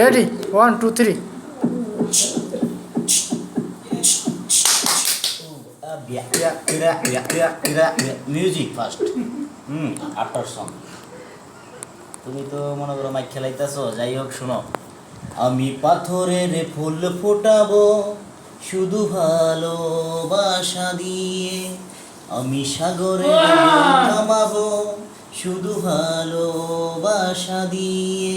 Ready one two three music first hmm after song তুমি তো মনে করো মাইক খেলাইতেছো, যাই হোক, শোনো। আমি পাথরের ফুল ফোটাবো, শুধু ভালোবাসা দিয়ে। আমি সাগরে থামাবো শুধু ভালোবাসা দিয়ে।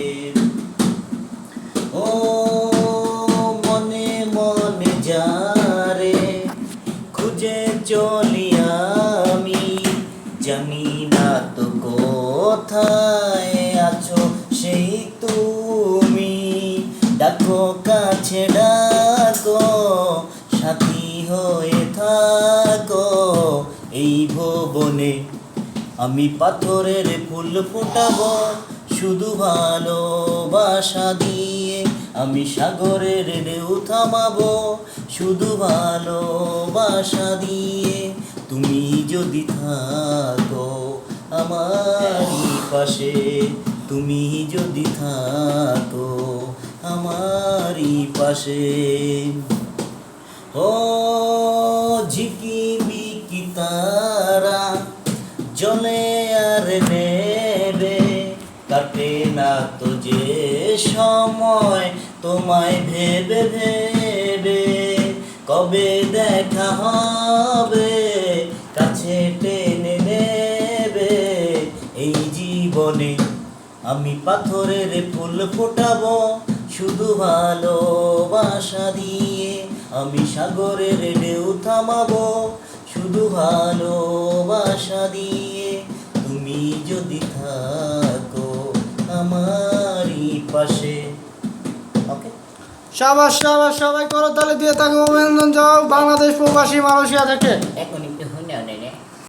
চলি আমি। জানি না তো কোথায় আছো সেই তুমি? ডাকো, কাছে ডাকো, সাথী হয়ে থাকো এই ভবনে। আমি পাথরের ফুল ফোটাবো, শুধু ভালোবাসা দিয়ে। আমি সাগরের ঢেউ থামাবো শুধু ভালোবাসা দিয়ে তুমি যদি থাকো আমারই পাশে, তুমি যদি থাকো আমারই পাশে। ও ঝিকি বিকি তারা, জলে আর নেবে, কাটে না তো যে সময়, তোমায় ভেবে ভেবে কবে দেখা হবে? কাছে টেনে নেবে এই জীবনে। আমি পাথরের ফুল ফোটাবো, শুধু ভালোবাসা দিয়ে। আমি সাগরের ঢেউ থামাবো, শুধু ভালোবাসা দিয়ে। তুমি যদি থাকো আমারই সাবাস সাবাস সবাই করো তাহলে দিয়ে তাকে অভিনন্দন যাও বাংলাদেশ প্রবাসী মালয়েশিয়া থেকে।